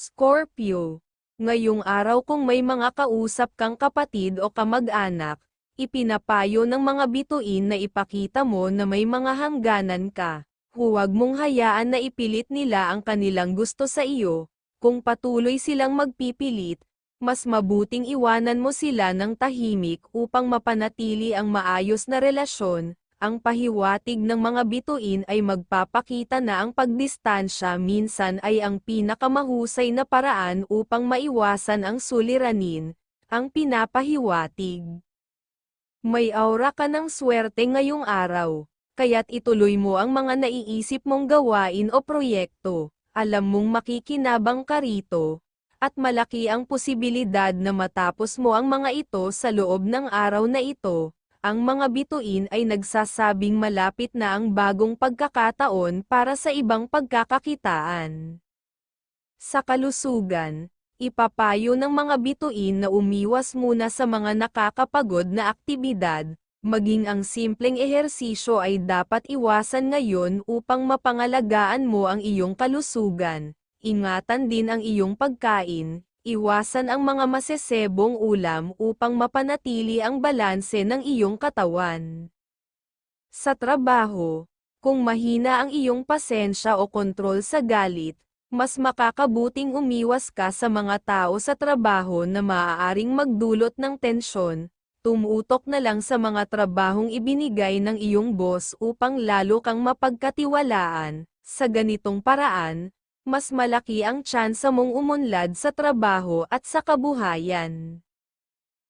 Scorpio. Ngayong araw kung may mga kausap kang kapatid o kamag-anak, ipinapayo ng mga bituin na ipakita mo na may mga hangganan ka. Huwag mong hayaan na ipilit nila ang kanilang gusto sa iyo. Kung patuloy silang magpipilit, mas mabuting iwanan mo sila ng tahimik upang mapanatili ang maayos na relasyon. Ang pahiwatig ng mga bituin ay magpapakita na ang pagdistansya minsan ay ang pinakamahusay na paraan upang maiwasan ang suliranin, ang pinapahiwatig. May aura ka ng swerte ngayong araw, kaya't ituloy mo ang mga naiisip mong gawain o proyekto, alam mong makikinabang ka rito, at malaki ang posibilidad na matapos mo ang mga ito sa loob ng araw na ito, ang mga bituin ay nagsasabing malapit na ang bagong pagkakataon para sa ibang pagkakakitaan. Sa kalusugan, ipapayo ng mga bituin na umiwas muna sa mga nakakapagod na aktibidad, maging ang simpleng ehersisyo ay dapat iwasan ngayon upang mapangalagaan mo ang iyong kalusugan. Ingatan din ang iyong pagkain, Iwasan ang mga masesebong ulam upang mapanatili ang balanse ng iyong katawan. Sa trabaho, kung mahina ang iyong pasensya o kontrol sa galit, mas makakabuting umiwas ka sa mga tao sa trabaho na maaaring magdulot ng tensyon, tumutok na lang sa mga trabahong ibinigay ng iyong boss upang lalo kang mapagkatiwalaan, sa ganitong paraan, mas malaki ang tsansa mong umunlad sa trabaho at sa kabuhayan.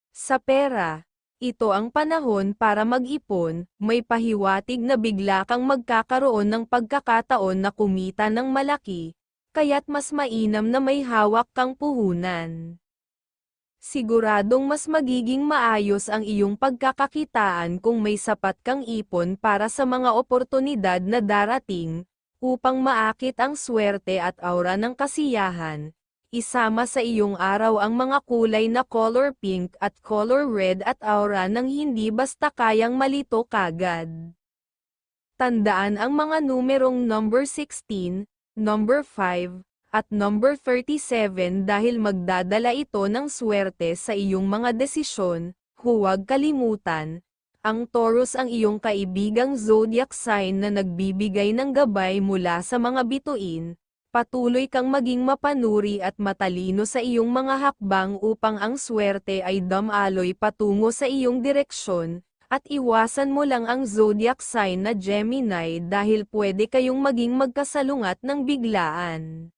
Sa pera, ito ang panahon para mag-ipon, may pahiwatig na bigla kang magkakaroon ng pagkakataon na kumita ng malaki, kaya't mas mainam na may hawak kang puhunan. Siguradong mas magiging maayos ang iyong pagkakakitaan kung may sapat kang ipon para sa mga oportunidad na darating, upang maakit ang swerte at aura ng kasiyahan. Isama sa iyong araw ang mga kulay na color pink at color red at aura ng hindi basta kayang malito kagad. Tandaan ang mga numerong number 16, number 5, at number 37 dahil magdadala ito ng swerte sa iyong mga desisyon, huwag kalimutan, ang Taurus ang iyong kaibigang zodiac sign na nagbibigay ng gabay mula sa mga bituin, patuloy kang maging mapanuri at matalino sa iyong mga hakbang upang ang swerte ay damaloy patungo sa iyong direksyon, at iwasan mo lang ang zodiac sign na Gemini dahil pwede kayong maging magkasalungat ng biglaan.